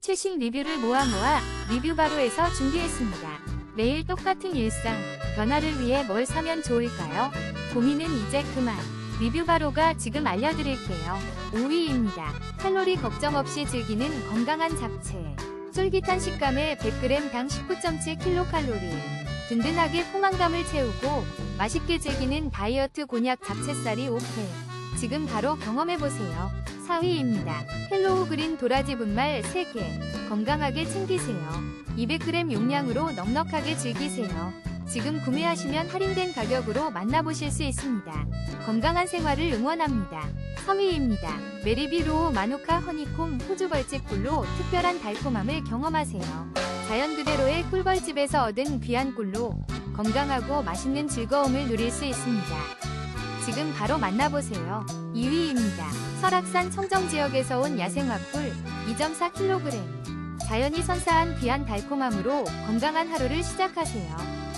최신 리뷰를 모아 모아 리뷰 바로에서 준비했습니다. 매일 똑같은 일상, 변화를 위해 뭘 사면 좋을까요? 고민은 이제 그만. 리뷰 바로가 지금 알려드릴게요. 5위입니다. 칼로리 걱정 없이 즐기는 건강한 잡채. 쫄깃한 식감에 100g당 19.7kcal. 든든하게 포만감을 채우고 맛있게 즐기는 다이어트 곤약 잡채살이 5회. 지금 바로 경험해보세요. 4위입니다. 헬로우 그린 도라지 분말 3개. 건강하게 챙기세요. 200g 용량으로 넉넉하게 즐기세요. 지금 구매하시면 할인된 가격으로 만나보실 수 있습니다. 건강한 생활을 응원합니다. 3위입니다. 메리비로우 마누카 허니콤 호주 벌집 꿀로 특별한 달콤함을 경험하세요. 자연 그대로의 꿀벌집에서 얻은 귀한 꿀로 건강하고 맛있는 즐거움을 누릴 수 있습니다. 지금 바로 만나보세요. 2위입니다. 설악산 청정지역에서 온 야생화꿀 2.4kg. 자연이 선사한 귀한 달콤함으로 건강한 하루를 시작하세요.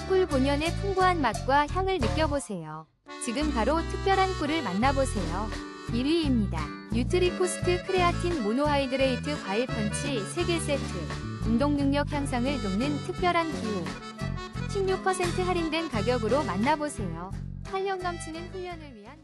꿀 본연의 풍부한 맛과 향을 느껴보세요. 지금 바로 특별한 꿀을 만나보세요. 1위입니다. 뉴트리코스트 크레아틴 모노하이드레이트 과일 펀치 3개 세트. 운동 능력 향상을 돕는 특별한 기호. 16% 할인된 가격으로 만나보세요. 활력 넘치는 훈련을 위한